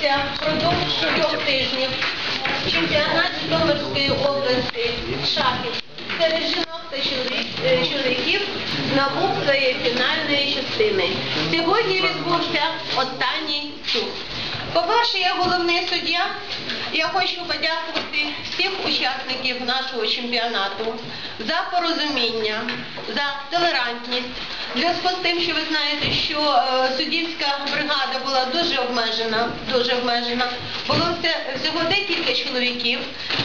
відбувся впродовж трьох тижнів чемпіонат Житомирської області шахів серед жінок та чоловік- е, чоловіків набув своєї фінальної частини. Сьогодні відбувся останній тур. По-перше, я головний суддя. Я хочу подякувати всіх учасників нашого чемпіонату за порозуміння, за толерантність. В зв'язку з тим, що ви знаєте, що е, суддівська бригада була дуже обмежена, дуже обмежена. Було все- всього декілька чоловіків,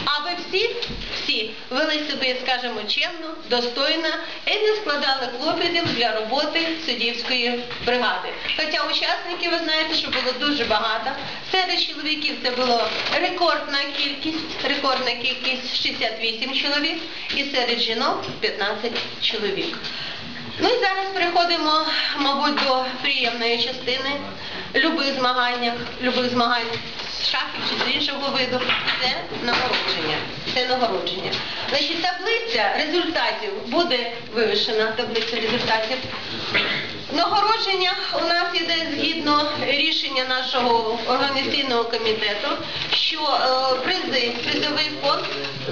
а ви всі, всі вели себе, скажімо, чемно, достойно і не складали клопотів для роботи суддівської бригади. Хоча учасників, ви знаєте, що було дуже багато. Серед чоловіків це була рекордна кількість, рекордна кількість 68 чоловік, і серед жінок 15 чоловік. Ну і зараз переходимо, мабуть, до приємної частини. Любих змаганнях, любих змагань з шахів чи з іншого виду. Це нагородження. Це нагородження. Значить, таблиця результатів буде вивішена, таблиця результатів. Нагородження у нас іде згідно рішення нашого організаційного комітету, що е, призи, призовий фонд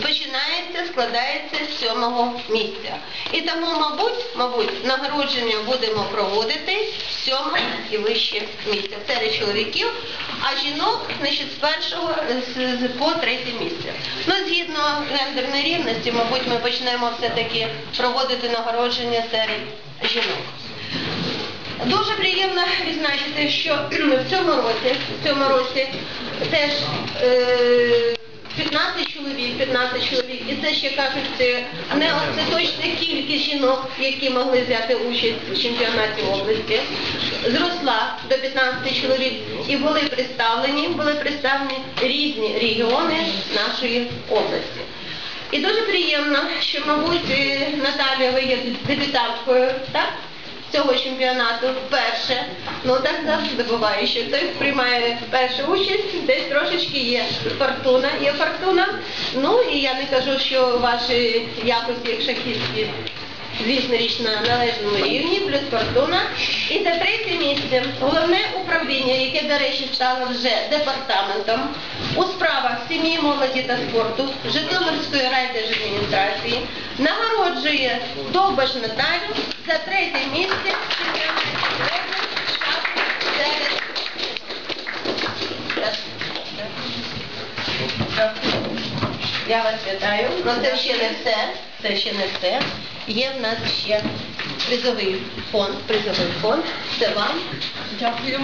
починається, складається з сьомого місця. І тому, мабуть, мабуть, нагородження будемо проводити з сьомого і вище місця серед чоловіків, а жінок значить, з першого з- по третє місце. Ну, згідно гендерної рівності, мабуть, ми почнемо все-таки проводити нагородження серед жінок. Дуже приємно відзначити, що в цьому році, в цьому році теж е, 15 чоловік, 15 чоловік, і це ще кажуть, це не остаточна кількість жінок, які могли взяти участь у чемпіонаті області, зросла до 15 чоловік і були представлені, були представлені різні регіони нашої області. І дуже приємно, що, мабуть, е, Наталія, ви є дебютанткою, так? Цього чемпіонату вперше. Ну так завжди буває, що хтось приймає першу участь, десь трошечки є фортуна, є фортуна. Ну і я не кажу, що ваші якості як шахістів, звісно річ на належному рівні, плюс фортуна. І за третє місце головне управління, яке, до речі, стало вже департаментом у справах сім'ї, молоді та спорту Житомирської райдержадміністрації нагороджує Довбаш Наталю за третє місце в чемпіонаті серед я вас вітаю. Ну це ще не все. Це ще не все. Є в нас ще призовий фонд. Призовий фонд. Це вам. Дякую.